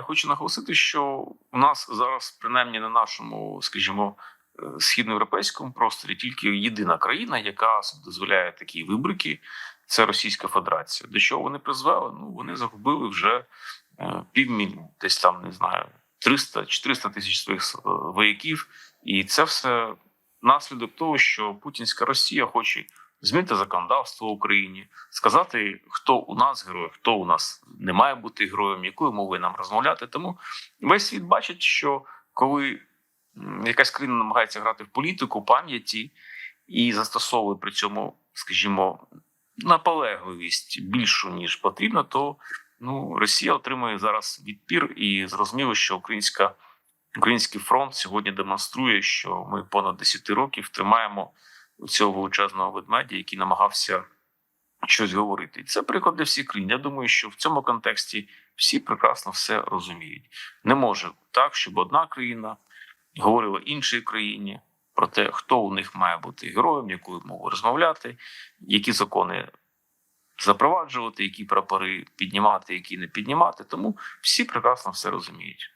я хочу наголосити, що у нас зараз, принаймні на нашому, скажімо, е, східноєвропейському просторі, тільки єдина країна, яка дозволяє такі вибрики, це Російська Федерація. До чого вони призвели? Ну вони загубили вже е, півмільйона, десь там не знаю, 300-400 тисяч своїх е, вояків, і це все наслідок того, що путінська Росія хоче змінити законодавство в Україні, сказати, хто у нас герой, хто у нас не має бути героєм, якою мовою нам розмовляти. Тому весь світ бачить, що коли якась країна намагається грати в політику пам'яті і застосовує при цьому, скажімо, наполегливість більшу ніж потрібно, то ну Росія отримує зараз відпір, і зрозуміло, що українська. Український фронт сьогодні демонструє, що ми понад 10 років тримаємо цього величезного ведмедя, який намагався щось говорити. І це приклад для всіх країн. Я думаю, що в цьому контексті всі прекрасно все розуміють. Не може так, щоб одна країна говорила іншій країні про те, хто у них має бути героєм, якою мовою розмовляти, які закони запроваджувати, які прапори піднімати, які не піднімати. Тому всі прекрасно все розуміють.